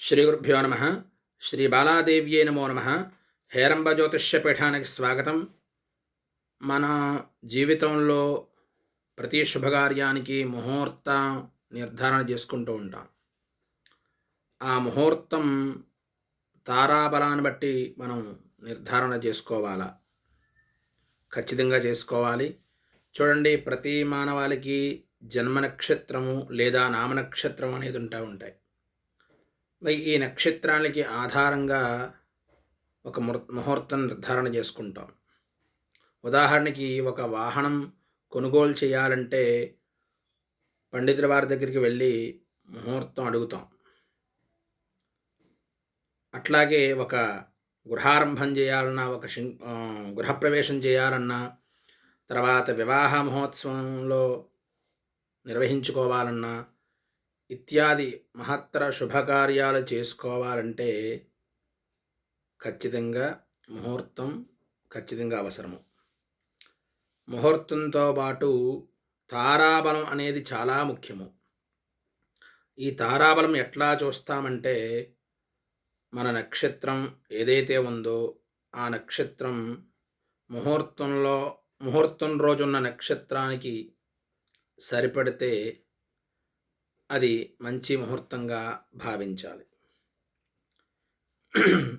శ్రీ గురుభ్యో నమ. శ్రీ బాలాదేవ్యే నమో నమ. హేరంబ జ్యోతిష్య పీఠానికి స్వాగతం. మన జీవితంలో ప్రతి శుభకార్యానికి ముహూర్త నిర్ధారణ చేసుకుంటూ ఉంటాం. ఆ ముహూర్తం తారాబలాన్ని బట్టి మనం నిర్ధారణ చేసుకోవాలా? ఖచ్చితంగా చేసుకోవాలి. చూడండి ప్రతి మానవాళికి జన్మ నక్షత్రము లేదా నామ నక్షత్రం అనేది ఉంటా ఉంటాయి. మరి ఈ నక్షత్రాలకి ఆధారంగా ఒక ముహూర్తం నిర్ధారణ చేసుకుంటాం. ఉదాహరణకి ఒక వాహనం కొనుగోలు చేయాలంటే పండితుల వారి దగ్గరికి వెళ్ళి ముహూర్తం అడుగుతాం. అట్లాగే ఒక గృహారంభం చేయాలన్నా ఒక గృహప్రవేశం చేయాలన్నా తర్వాత వివాహ మహోత్సవంలో నిర్వహించుకోవాలన్నా ఇత్యాది మహత్తర శుభకార్యాలు చేసుకోవాలంటే ఖచ్చితంగా ముహూర్తం ఖచ్చితంగా అవసరము. ముహూర్తంతో పాటు తారాబలం అనేది చాలా ముఖ్యము. ఈ తారాబలం ఎట్లా చూస్తామంటే మన నక్షత్రం ఏదైతే ఉందో ఆ నక్షత్రం ముహూర్తంలో ముహూర్తం రోజున్న నక్షత్రానికి సరిపడితే అది మంచి ముహూర్తంగా భావించాలి.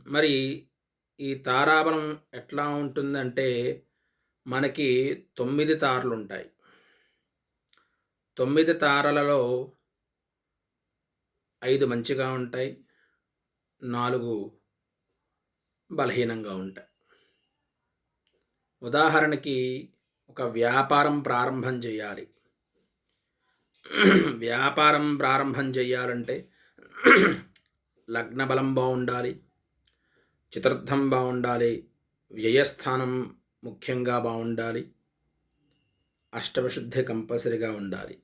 మరి ఈ తారాబలం ఎట్లా ఉంటుందంటే మనకి తొమ్మిది తారలు ఉంటాయి తొమ్మిది తారలలో ఐదు మంచిగా ఉంటాయి నాలుగు బలహీనంగా ఉంటాయి. ఉదాహరణకి ఒక వ్యాపారం ప్రారంభం చేయాలి. వ్యాపారం ప్రారంభం చేయాలంటే లగ్న బలం బాగుండాలి చతుర్థం బాగుండాలి వ్యయస్థానం ముఖ్యంగా బాగుండాలి అష్టమశుద్ధి కంపల్సరిగా ఉండాలి.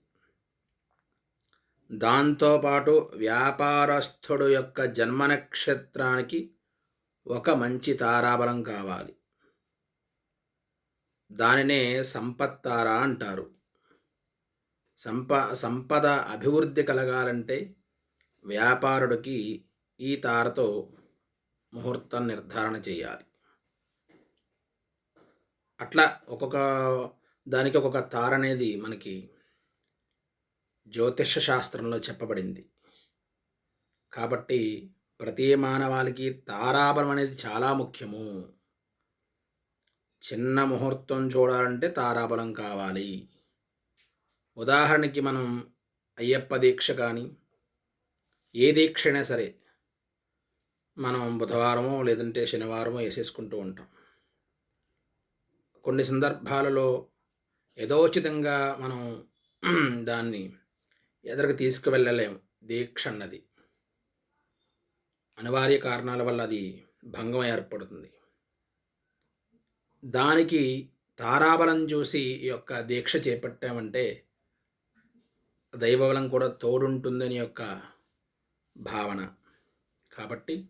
దాంతోపాటు వ్యాపారస్తుడు యొక్క జన్మ నక్షత్రానికి ఒక మంచి తారాబలం కావాలి. దానినే సంపత్తార అంటారు. సంప సంపద అభివృద్ధి కలగాలంటే వ్యాపారుడికి ఈ తారతో ముహూర్తం నిర్ధారణ చేయాలి. అట్లా ఒక్కొక్క దానికి ఒక్కొక్క తార అనేది మనకి జ్యోతిష శాస్త్రంలో చెప్పబడింది. కాబట్టి ప్రతి మానవాళికి తారాబలం అనేది చాలా ముఖ్యము. చిన్న ముహూర్తం చూడాలంటే తారాబలం కావాలి. ఉదాహరణకి మనం అయ్యప్ప దీక్ష కానీ ఏ దీక్ష అయినా సరే మనం బుధవారమో లేదంటే శనివారమో వేసేసుకుంటూ ఉంటాం. కొన్ని సందర్భాలలో యథోచితంగా మనం దాన్ని ఎదరికి తీసుకువెళ్ళలేము దీక్ష అన్నది. అనివార్య కారణాల వల్ల అది భంగం ఏర్పడుతుంది. దానికి తారాబలం చూసి ఈ యొక్క దీక్ష చేపట్టామంటే దైవబలం కూడా తోడుంటుందని యొక్క భావన. కాబట్టి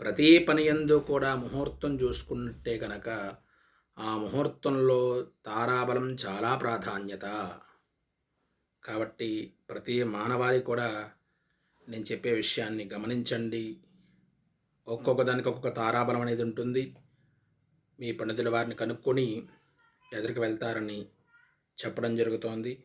ప్రతి పని ఎందు కూడా ముహూర్తం చూసుకున్నట్టే కనుక ఆ ముహూర్తంలో తారాబలం చాలా ప్రాధాన్యత. కాబట్టి ప్రతి మానవాళి కూడా నేను చెప్పే విషయాన్ని గమనించండి. ఒక్కొక్క దానికి ఒక్కొక్క తారాబలం అనేది ఉంటుంది. మీ పండితుల వారిని కనుక్కొని ఎదురుకు వెళ్తారని చెప్పడం జరుగుతోంది.